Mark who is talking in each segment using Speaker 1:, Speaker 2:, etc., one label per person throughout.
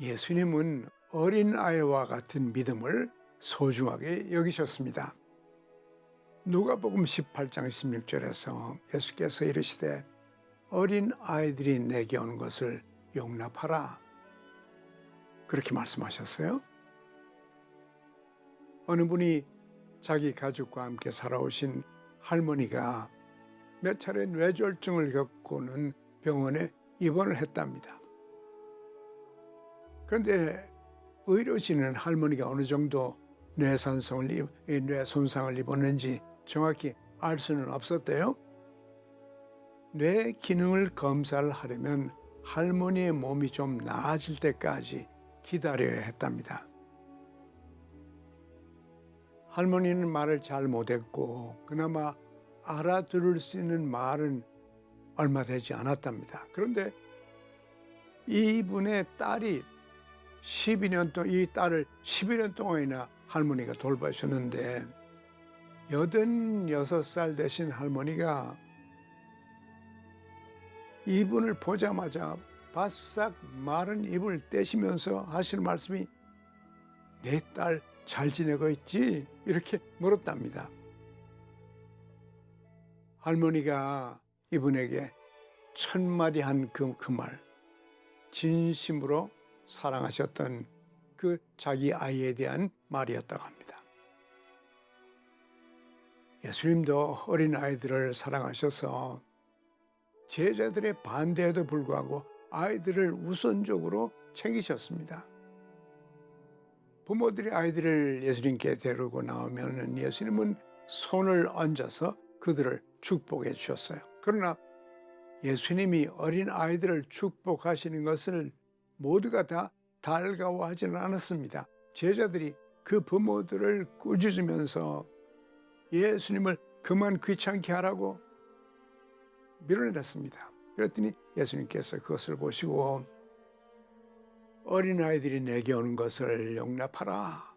Speaker 1: 예수님은 어린 아이와 같은 믿음을 소중하게 여기셨습니다. 누가복음 18장 16절에서 예수께서 이르시되 어린 아이들이 내게 오는 것을 용납하라. 그렇게 말씀하셨어요. 어느 분이 자기 가족과 함께 살아오신 할머니가 몇 차례 뇌졸중을 겪고는 병원에 입원을 했답니다. 그런데 의료진은 할머니가 어느 정도 뇌산성을, 입- 뇌 손상을 입었는지 정확히 알 수는 없었대요. 뇌 기능을 검사를 하려면 할머니의 몸이 좀 나아질 때까지 기다려야 했답니다. 할머니는 말을 잘 못했고 그나마 알아들을 수 있는 말은 얼마 되지 않았답니다. 그런데 이분의 딸이 12년 동안 이 딸을 11년 동안이나 할머니가 돌봐주셨는데 86살 되신 할머니가 이분을 보자마자 바싹 마른 입을 떼시면서 하시는 말씀이 내 딸 잘 지내고 있지? 이렇게 물었답니다. 할머니가 이분에게 첫마디 한 그 그 말, 진심으로 사랑하셨던 그 자기 아이에 대한 말이었다고 합니다. 예수님도 어린 아이들을 사랑하셔서 제자들의 반대에도 불구하고 아이들을 우선적으로 챙기셨습니다. 부모들이 아이들을 예수님께 데리고 나오면 예수님은 손을 얹어서 그들을 축복해 주셨어요. 그러나 예수님이 어린 아이들을 축복하시는 것을 모두가 다 달가워하지는 않았습니다. 제자들이 그 부모들을 꾸짖으면서 예수님을 그만 귀찮게 하라고 밀어내렸습니다. 그랬더니 예수님께서 그것을 보시고 어린아이들이 내게 오는 것을 용납하라.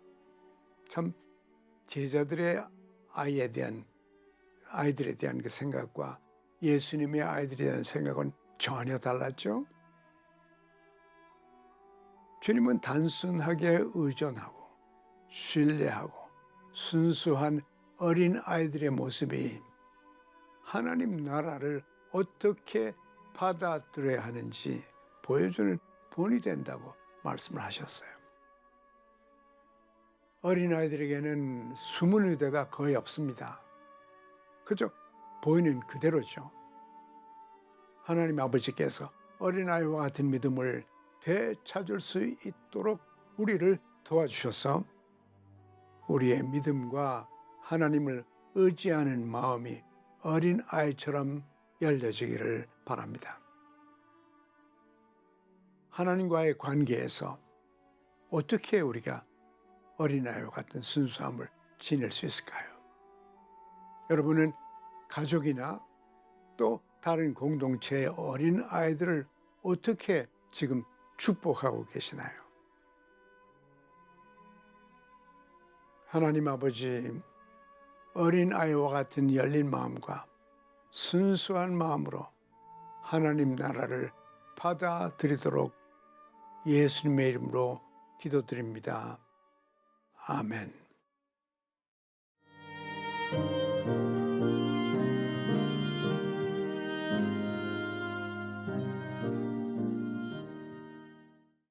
Speaker 1: 참 제자들의 아이에 대한 아이들에 대한 그 생각과 예수님의 아이들에 대한 생각은 전혀 달랐죠. 주님은 단순하게 의존하고 신뢰하고 순수한 어린 아이들의 모습이 하나님 나라를 어떻게 받아들여야 하는지 보여주는 본이 된다고 말씀을 하셨어요. 어린 아이들에게는 숨은 의대가 거의 없습니다. 그저 보이는 그대로죠. 하나님 아버지께서 어린아이와 같은 믿음을 되찾을 수 있도록 우리를 도와주셔서 우리의 믿음과 하나님을 의지하는 마음이 어린 아이처럼 열려지기를 바랍니다. 하나님과의 관계에서 어떻게 우리가 어린아이와 같은 순수함을 지낼 수 있을까요? 여러분은 가족이나 또 다른 공동체의 어린 아이들을 어떻게 지금 축복하고 계시나요? 하나님 아버지, 어린 아이와 같은 열린 마음과 순수한 마음으로 하나님 나라를 받아들이도록 예수님의 이름으로 기도드립니다. 아멘.